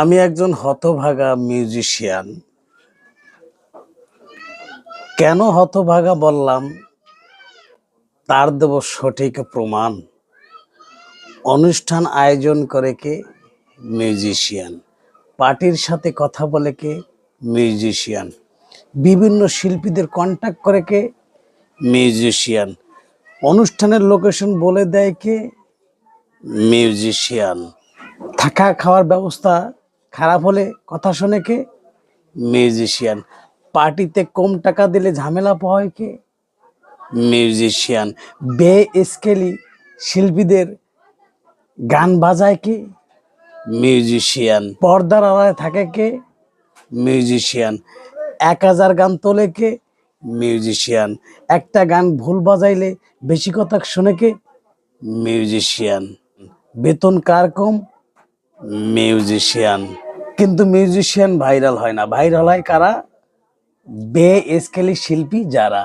আমি একজন হতভাগা মিউজিশিয়ান। কেন হতভাগা বললাম? তার দেব সঠিক প্রমাণ। অনুষ্ঠান আয়োজন করে কে? মিউজিশিয়ান। পার্টির সাথে কথা বলে কে? মিউজিশিয়ান। বিভিন্ন শিল্পীদের কন্ট্যাক্ট করে কে? মিউজিশিয়ান। অনুষ্ঠানের লোকেশন বলে দেয় কে? মিউজিশিয়ান। থাকা খাওয়ার ব্যবস্থা খারাপ হলে কথা শোনে কে? মিউজিশিয়ান। পার্টিতে কম টাকা দিলে ঝামেলা পাওয়ায় কে? মিউজিশিয়ান। বে স্কেলি শিল্পীদের গান বাজায় কে? মিউজিশিয়ান। পর্দার আড়ায় থাকে কে? মিউজিশিয়ান। এক হাজার গান তোলে কে? মিউজিশিয়ান। একটা গান ভুল বাজাইলে বেশি কথা শোনে কে? মিউজিশিয়ান। বেতন কার কম? মিউজিশিয়ান। কিন্তু মিউজিশিয়ান ভাইরাল হয় না। ভাইরাল হয় কারা? বে স্কেলি শিল্পী যারা।